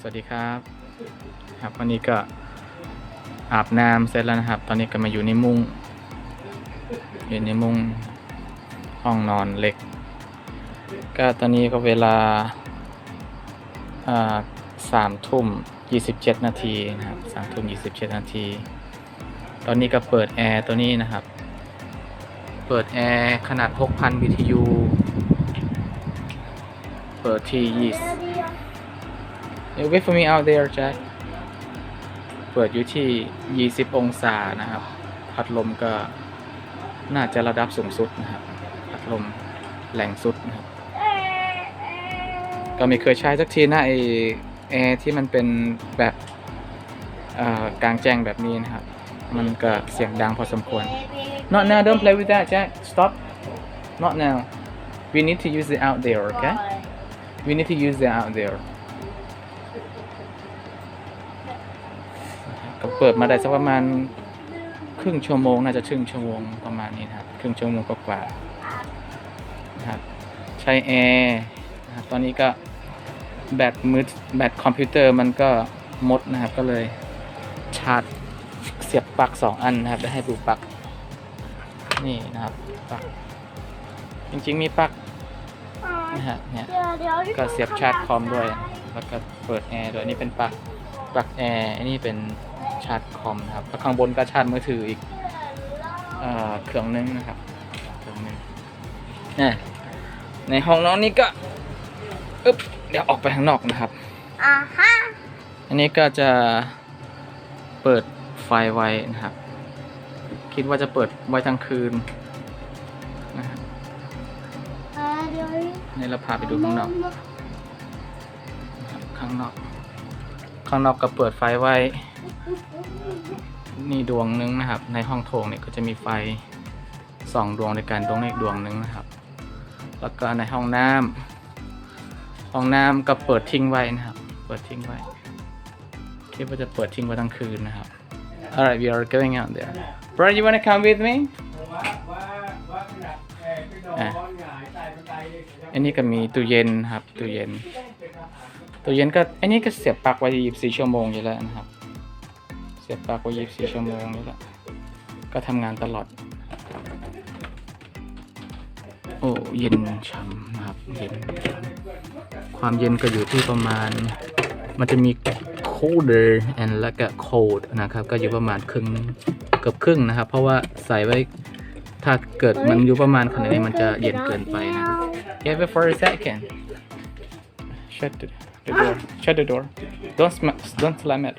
สวัสดีครับครับวันนี้ก็อาบน้ำเสร็จแล้วนะครับ ตอนนี้ก็มาอยู่ในมุ้งอยู่ในมุ้งห้องนอนเล็ก ก็ตอนนี้ก็เวลาสามทุ่มยี่สิบเจ็ดนาทีนะครับสามทุ่มยี่สิบเจ็ดนาที ตอนนี้ก็เปิดแอร์ตัวนี้นะครับ เปิดแอร์ขนาด6,000 BTU เปิดที่ยี่สิบ wait for me out there Jack เปิดอยู่ที่ 20 องศานะครับ พัดลมก็น่าจะระดับสูงสุดนะครับ พัดลมแรงสุดนะครับ ก็ไม่เคยใช้สักทีนะไอแอร์ที่มันเป็นแบบกลางแจ้งแบบนี้นะครับ มันก็เสียงดังพอสมควร Not now don't play with that Jack stop Not now we need to use it out there okay we need to use it out there ก็เปิดมาได้สักประมาณครึ่งชั่วโมงน่าจะครึ่งชั่วโมงประมาณนี้นะครับครึ่งชั่วโมงกว่าๆนะครับใช้แอร์นะครับตอนนี้ก็แบตมือแบตคอมพิวเตอร์มันก็หมดนะครับก็เลยชาร์จเสียบปลั๊กสองอันนะครับได้ให้ดูปลั๊กนี่นะครับปลั๊กจริงๆมีปลั๊กนะฮะเนี่ยก็เสียบชาร์จคอมด้วย แล้วก็เปิดแอร์ด้วยอันนี่เป็นปลั๊ก ปลั๊กแอร์อันนี้เป็นชาร์จคอมนะครับแล้วข้างบนก็ชาร์จมือถืออีกเอ่อเครื่องนึงนะครับเครื่องนึงอะในห้องนอนนี้ก็อึ๊บเดี๋ยวออกไปข้างนอกนะครับอ่าฮะอันนี้ก็จะเปิดไฟไว้นะครับ คิดว่าจะเปิดไว้ทั้งคืนนะครับอ่าเดี๋ยวนี่เราพาไปดูข้างนอก ข้างนอก ข้างนอกก็เปิดไฟไว้ นี่ดวงหนึงนะครับ ในห้องโถงเนี่ยก็จะมีไฟสองดวงในการดวงในอีกดวงหนึงนะครับ แล้วก็ในห้องน้ำห้องน้ำก็เปิดทิ้งไว้นะครับ เปิดทิ้งไว้คิดว่าจะเปิดทิ้งไว้ทั้งคืนนะครับ Alright we are going out there Brian you wanna come with me อันนี้ก็มีตู้เย็นครับตู้เย็น ตู้เย็นก็อันนี้ก็เสียบปลั๊กไว้ 24 ชั่วโมงอยู่แล้วนะครับ เสียบปลั๊กไว้ 24 ชั่วโมงอยู่แล้วก็ทำงานตลอด โอ้เย็นช่ำนะครับเย็นฉ่ำความเย็นก็อยู่ที่ประมาณ มันจะมี colder and แล้วก็ cold นะครับ ก็อยู่ประมาณครึ่งเกือบครึ่งนะครับ เพราะว่าใส่ไว้ถ้าเกิดมันอยู่ประมาณขนาดนี้มันจะเย็นเกินไปนะครับ Yeah, wait for a second. Shut the, the door. Shut the door. Don't sm- don't slam it.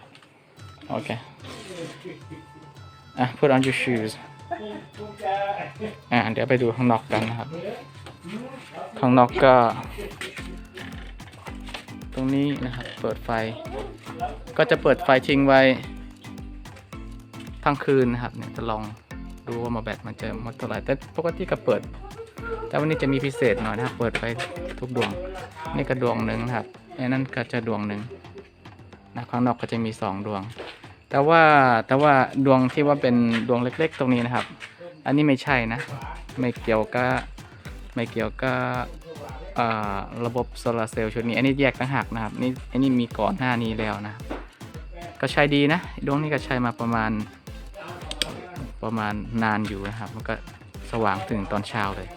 Okay. Ah, put on your shoes. อ่าเดี๋ยวไปดูข้างนอกกันนะครับ ข้างนอกก็ ตรงนี้นะครับ เปิดไฟ ก็จะเปิดไฟทิ้งไว้ ทั้งคืนนะครับ เนี่ยจะลองดูว่ามาแบตมันจะมดเท่าไหร่แต่ปกติก็เปิด แต่วันนี้จะมีพิเศษหน่อยนะครับ เปิดไฟทุกดวง นี่ก็ดวงหนึ่งนะครับ อันนั้นก็จะดวงหนึ่งนะข้างนอกก็จะมีสองดวง แต่ว่าแต่ว่าดวงที่ว่าเป็นดวงเล็ก ๆ ตรงนี้นะครับ อันนี้ไม่ใช่นะ ไม่เกี่ยวกับไม่เกี่ยวกับระบบโซลาร์เซลล์ชุดนี้ อันนี้แยกต่างหากนะครับนี่อันนี้มีก่อนหน้านี้แล้วนะครับก็ใช้ดีนะ ดวงนี้ก็ใช้มาประมาณประมาณนานอยู่นะครับ มันก็สว่างถึงตอนเช้าเลย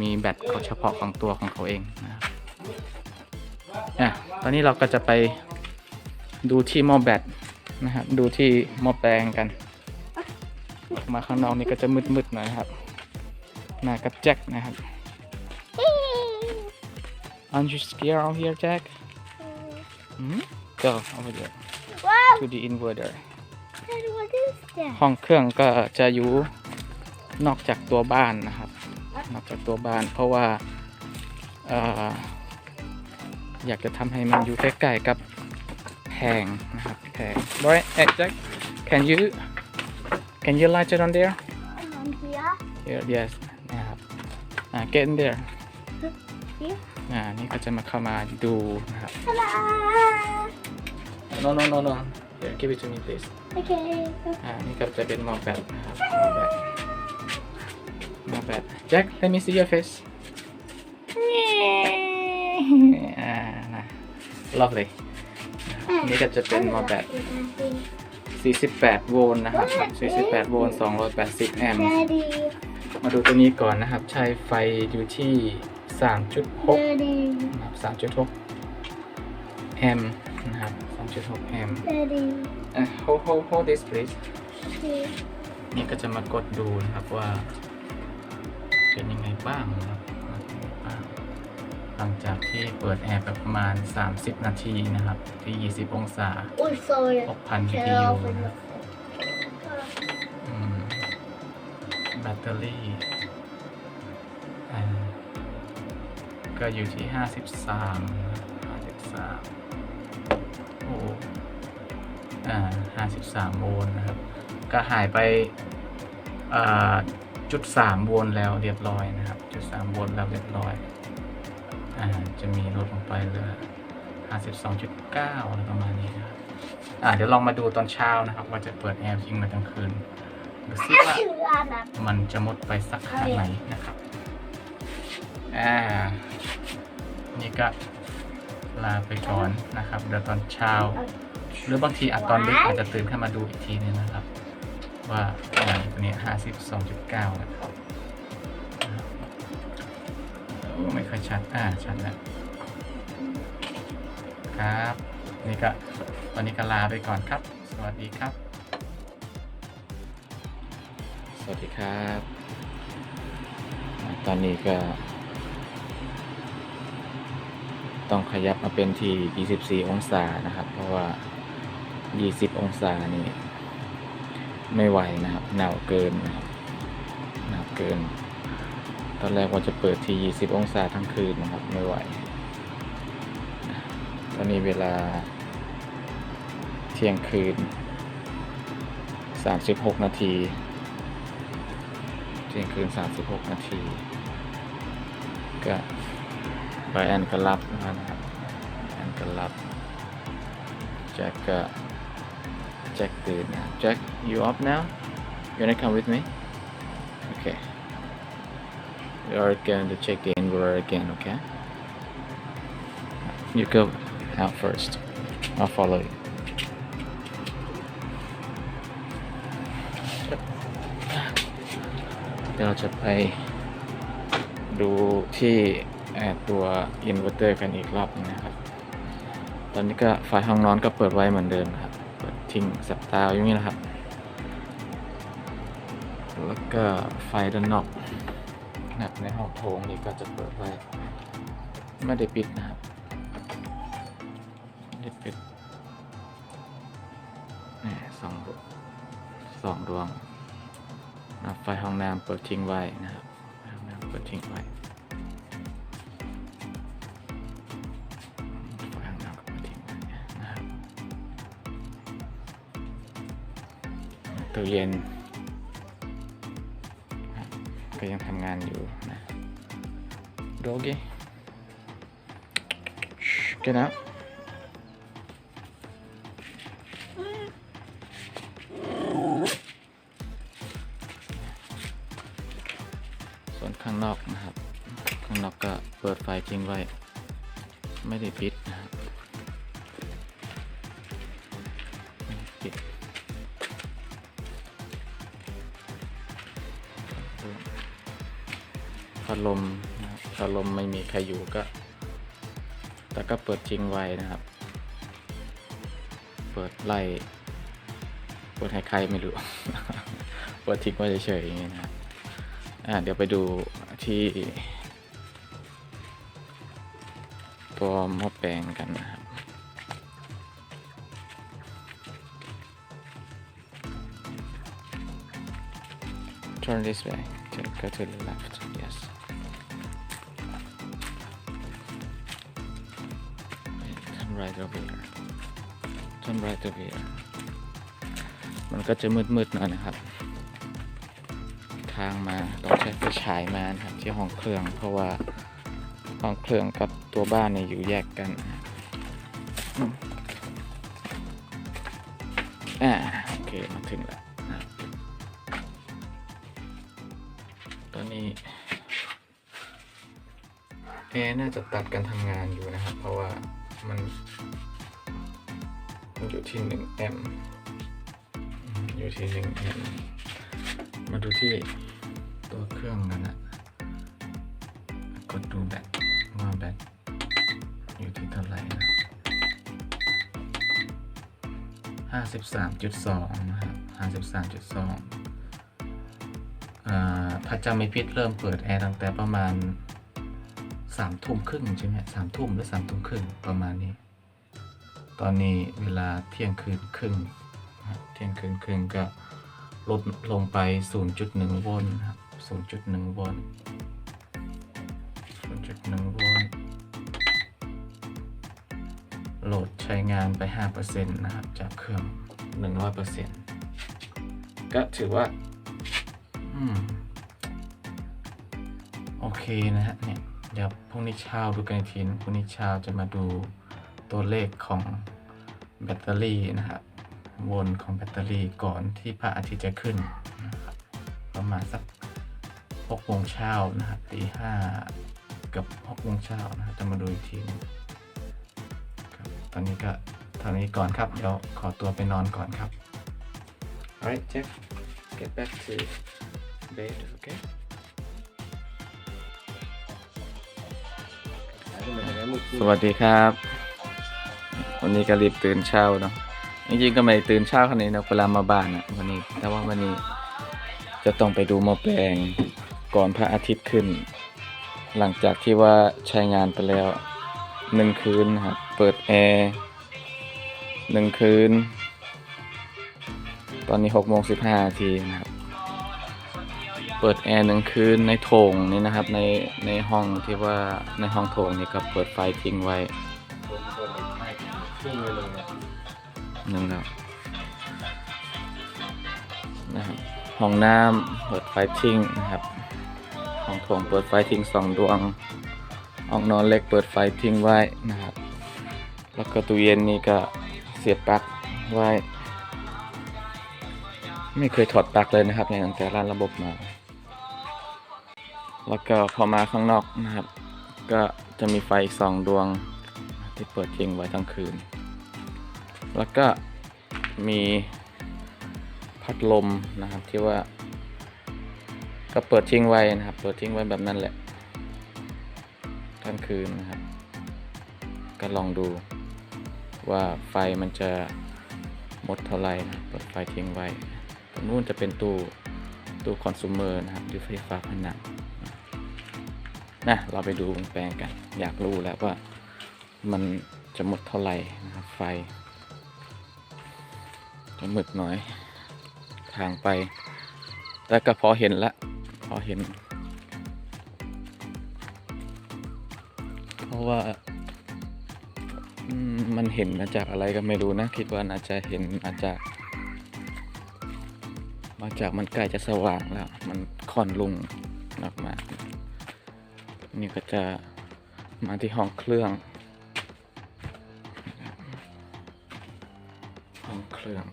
มีแบตเขาเฉพาะของตัวของเขาเองนะครับ ตอนนี้เราก็จะไปดูที่หม้อแบตนะครับ ดูที่หม้อแปลงกันออกมาข้างนอกนี่ก็จะมืดๆหน่อยนะครับหน้ากระแจ็คนะครับ Aren't you scared out here Jack hmm? Go over there ว้าว to the inverter what is that ห้องเครื่องก็จะอยู่นอกจากตัวบ้านนะครับ นอกจากตัวบ้านเพราะว่าเอ่ออยากจะทำให้มันอยู่ใกล้ๆกับแผงนะครับแผง Boy, hey Jack can you can you light it on there on here Here, yes นะครับอ่า get in there here อ่านี่ก็จะมาเข้ามาดูนะครับ hello no no no no Here, give it to me please okay อ่านี่ก็จะเป็นหมอแบตนะครับหมอแบตหมอแบต Jack let me see your face อ่านะ lovely นี่ก็จะเป็นมาแบต48 โวลต์นะครับ 48 โวลต์ 280 แอมป์ Daddy มาดูตัวนี้ก่อนนะครับ ใช้ไฟอยู่ที่ 3.6 Daddy นะครับ3.6 แอมป์นะครับ 3.6 แอมป์ Daddy อะ hold hold hold this please see นี่ก็จะมากดดูนะครับว่า เป็นยังไงบ้างนะครับ หลังจากที่เปิดแอร์ไปประมาณ 30 นาทีนะครับ ที่ 20 องศา Oh sorry 6,000 Shut BTU off นะครับอืมแบตเตอรี่อ่าก็อยู่ที่ 53นะครับ53 โอ้อ่า53 โวลต์นะครับ ก็หายไปอ่าจุดสามโวลต์แล้วเรียบร้อยนะครับ จุดสามโวลต์แล้วเรียบร้อย อ่าจะมีลดลงไปเหลือ52.9อะไรประมาณนี้นะครับอ่าเดี๋ยวลองมาดูตอนเช้านะครับ ว่าจะเปิดแอร์ยิงมากลางคืนดูซิว่า Lana มันจะหมดไปสักขนาดไหนนะครับอ่านี่ก็ลาไปก่อนนะครับเดี๋ยวตอนเช้า หรือบางทีอาจตอนดึกอาจจะตื่นขึ้นมาดูอีกทีนึงนะครับ ว่าอ่าตัวนี้ห้าสิบสองจุดเก้านะครับ ไม่ค่อยชัด อ่า ชัดแล้ว ครับ นี่ก็วันนี้ก็ลาไปก่อนครับ สวัสดีครับ สวัสดีครับ ตอนนี้ก็ ต้องขยับมาเป็นที่ 24 องศานะครับ เพราะว่า 20 องศานี่ ไม่ไหวนะครับ หนาวเกินนะครับ หนาวเกิน ตอนแรกว่าจะเปิดที่20 องศาทั้งคืนนะครับ ไม่ไหว ตอนนี้เวลาเที่ยงคืน 36 นาทีเที่ยงคืน 36 นาที ก็ไบรอันก็รับนะครับไบรอันก็รับ แจ็คก็แจ็คตื่นนะแจ็ค you up now you wanna come with me okay we are going to check the inverter again okay you go out first I'll follow you เดี๋ยวเราจะไปดูที่ตัวอินเวอร์เตอร์กันอีกรอบนึงนะครับ ตอนนี้ก็ไฟห้องนอนก็เปิดไว้เหมือนเดิมครับ เปิดทิ้งสับตาอย่างนี้นะครับ แล้วก็ไฟด้านนอก นะครับในห้องโถงนี่ก็จะเปิดไว้ไม่ได้ปิดนะครับไม่ได้ปิดนี่สองสองดวงนะไฟห้องน้ำเปิดทิ้งไว้นะครับห้องน้ำเปิดทิ้งไว้ไฟห้องน้ำก็เปิดทิ้งไว้นะครับตู้เย็น ก็ยังทำงานอยู่นะ Doggy Shh, get out ส่วนข้างนอกนะครับ ข้างนอกก็เปิดไฟทิ้งไว้ ไม่ได้ปิด ลมนะครับพัดลมไม่มีใครอยู่ก็ แต่ก็เปิดทิ้งไว้นะครับ เปิดไล่ เปิดให้ใครไม่รู้ เปิดทิ้งไว้เฉยๆอย่างนี้นะอ่าเดี๋ยวไปดูที่ ตัวหม้อแปลงกันนะครับ Turn this way. To go to the left. Yes. Right over here. Turn right over here. มันก็จะมืดๆหน่อยนะครับ ทางมาต้องใช้ไฟฉายมานะครับที่ห้องเครื่องเพราะว่าห้องเครื่องกับตัวบ้านเนี่ยอยู่แยกกันอ่าโอเคมาถึงแล้วตอนนี้แอร์น่าจะตัดการทำงานอยู่นะครับ เพราะว่า มันอยู่ที่หนึ่งแอมป์อยู่ที่หนึ่งแอมป์มาดูที่ตัวเครื่องกันนะกดดูแบตว่าแบตอยู่ที่เท่าไหร่นะห้าสิบสามจุดสองนะครับห้าสิบสามจุดสองถ้าจำไม่ผิดเริ่มเปิดแอร์ตั้งแต่ประมาณามทุ่มครึ่งใช่ไหมสามทุ่มหรือสามทุ่มครึ่งประมาณนี้ ตอนนี้เวลาเที่ยงคืนครึ่งเที่ยงคืนครึ่งก็ลดลงไป 0.1 โวลต์นะครับ 0.1 โวลต์ 0.1 โวลต์ โหลดใช้งานไป 5%นะครับ จากเครื่อง 100%ก็ถือว่า อืม โอเคนะฮะเนี่ย เดี๋ยวพรุ่งนี้เช้าดูกันอีกทีนพรุ่งนี้เช้าจะมาดูตัวเลขของแบตเตอรี่นะครับวนของแบตเตอรี่ก่อนที่พระอาทิตย์จะขึ้นนะครับประมาณสัก6โมงเช้านะครับตีห้ากับ6โมงเช้านะครับจะมาดูอีกทีนึงครับตอนนี้ก็เท่านี้ก่อนครับ เดี๋ยวขอตัวไปนอนก่อนครับ alright Jeff get back to bed okay สวัสดีครับ วันนี้ก็รีบตื่นเช้าเนาะจริงๆก็ไม่ได้ตื่นเช้าขนาดนี้นะเวลามาบ้านอะวันนี้แต่ว่าวันนี้จะต้องไปดูหมอแปลงก่อนพระอาทิตย์ขึ้น หลังจากที่ว่าใช้งานไปแล้วหนึ่งคืนนะครับเปิดแอร์หนึ่งคืน ตอนนี้หกโมงสิบห้านาทีนะครับ เปิดแอร์หนึ่งคืนในโถงนี่นะครับ ในในห้องที่ว่าในห้องโถงนี่ก็เปิดไฟทิ้งไว้หนึ่งแล้วนะครับห้องน้ำเปิดไฟทิ้งนะครับห้องโถงเปิดไฟทิ้งสองดวงห้องนอนเล็กเปิดไฟทิ้งไว้นะครับ แล้วก็ตู้เย็นนี่ก็เสียบปลั๊กไว้ ไม่เคยถอดปลั๊กเลยนะครับในตั้งแต่ร้านระบบมา แล้วก็พอมาข้างนอกนะครับ ก็จะมีไฟอีกสองดวงที่เปิดทิ้งไว้ทั้งคืน แล้วก็มีพัดลมนะครับที่ว่า ก็เปิดทิ้งไว้นะครับ เปิดทิ้งไว้แบบนั้นแหละทั้งคืนนะครับ ก็ลองดูว่าไฟมันจะหมดเท่าไหร่นะเปิดไฟทิ้งไว้ตรงนู้นจะเป็นตู้ตู้คอน sumer นะครับที่ไฟฟ้าผนัง นะเราไปดูแปลงกัน อยากรู้แล้วว่ามันจะหมดเท่าไหร่นะครับไฟ จะมืดหน่อย ทางไป แต่ก็พอเห็นละ พอเห็น เพราะว่ามันเห็นมาจากอะไรก็ไม่รู้นะ คิดว่าน่าจะเห็นอาจจะมาจากมันใกล้จะสว่างแล้ว มันค่อนลุงออกมา นี่ก็จะมาที่ห้องเครื่อง ห้องเครื่อง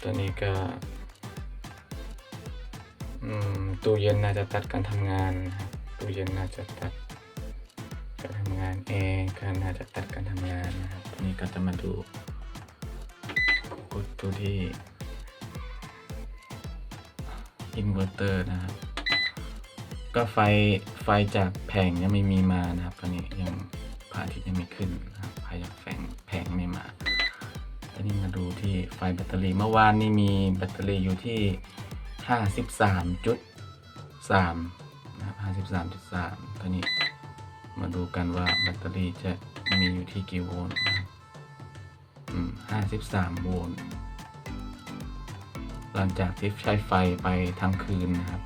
ตัวนี้ก็อืมตู้เย็นน่าจะตัดการทำงานครับตู้เย็นน่าจะตัดการทำงานแอร์ก็น่าจะตัดการทำงานนะครับนี้ก็จะมาดูกดตัวที่อินเวอร์เตอร์นะครับ ก็ไฟไฟจากแผงยังไม่มีมานะครับ ตอนนี้ยังพระอาทิตย์ยังไม่ขึ้นนะครับไฟจากแผงแผงไม่มาตอนนี้มาดูที่ไฟแบตเตอรี่เมื่อวานนี่มีแบตเตอรี่อยู่ที่ 53.3 นะครับ 53.3 ตอนนี้มาดูกันว่าแบตเตอรี่จะมีอยู่ที่กี่โวลต์นะครับอืม 53 โวลต์หลังจากที่ใช้ไฟไปทั้งคืนนะครับ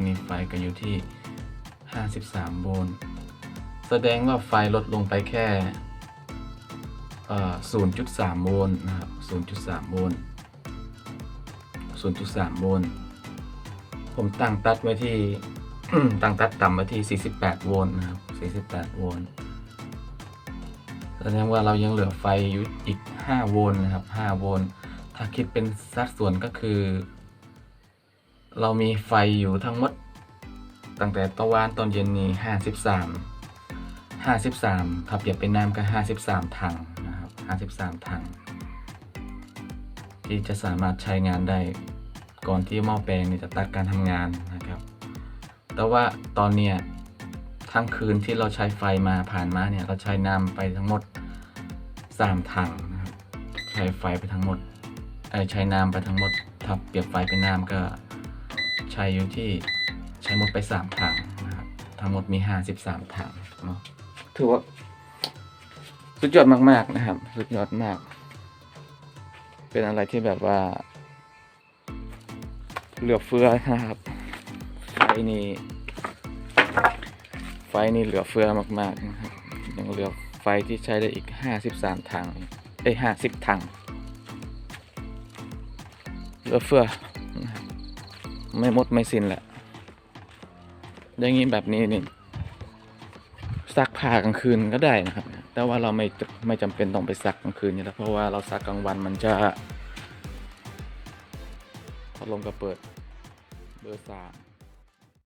ตอนนี้ไฟก็อยู่ที่ 53 โวลต์แสดงว่าไฟลดลงไปแค่0.3 โวลต์นะครับ 0.3 โวลต์ 0.3 โวลต์ ผมตั้งตัดไว้ที่ตั้งตัดต่ำไว้ที่ 48 โวลต์นะครับ 48 โวลต์ แสดงว่าเรายังเหลือไฟอยู่อีก 5 โวลต์นะครับ 5 โวลต์ ถ้าคิดเป็นสัดส่วนก็คือ เรามีไฟอยู่ทั้งหมด ตั้งแต่ตะวันตอนเย็นนี้53 53ถ้าเปรียบเป็นน้ำก็53ถังนะครับ53ถัง ที่จะสามารถใช้งานได้ก่อนที่หม้อแปลงนี่จะตัดการทำงานนะครับ แต่ว่าตอนเนี้ยทั้งคืนที่เราใช้ไฟมาผ่านมาเนี่ยเราใช้น้ำไปทั้งหมด3ถังนะครับใช้ไฟไปทั้งหมดใช้น้ำไปทั้งหมดถ้าเปรียบไฟเป็นน้ำก็ ช้อยู่ที่ใช้หมดไป 3 ถังนะครับทั้งหมดมี 53 ถังเนาะถือว่าสุดยอดมาก ๆ นะครับ สุดยอดมาก เป็นอะไรที่แบบว่า เหลือเฟือนะครับ ไฟนี่ ไฟนี่เหลือเฟือมาก ๆ นะครับ ยังเหลือไฟที่ใช้ได้อีก 53 ถัง เอ้ย50 ถัง เหลือเฟือ ไม่มดไม่สิ้นแหละ อย่างนี้แบบนี้นี่ซักผ้ากลางคืนก็ได้นะครับ แต่ว่าเราไม่ไม่จำเป็นต้องไปซักกลางคืนนี่แล้วเพราะว่าเราซักกลางวันมันจะพัดลมก็เปิดเบอร์สาม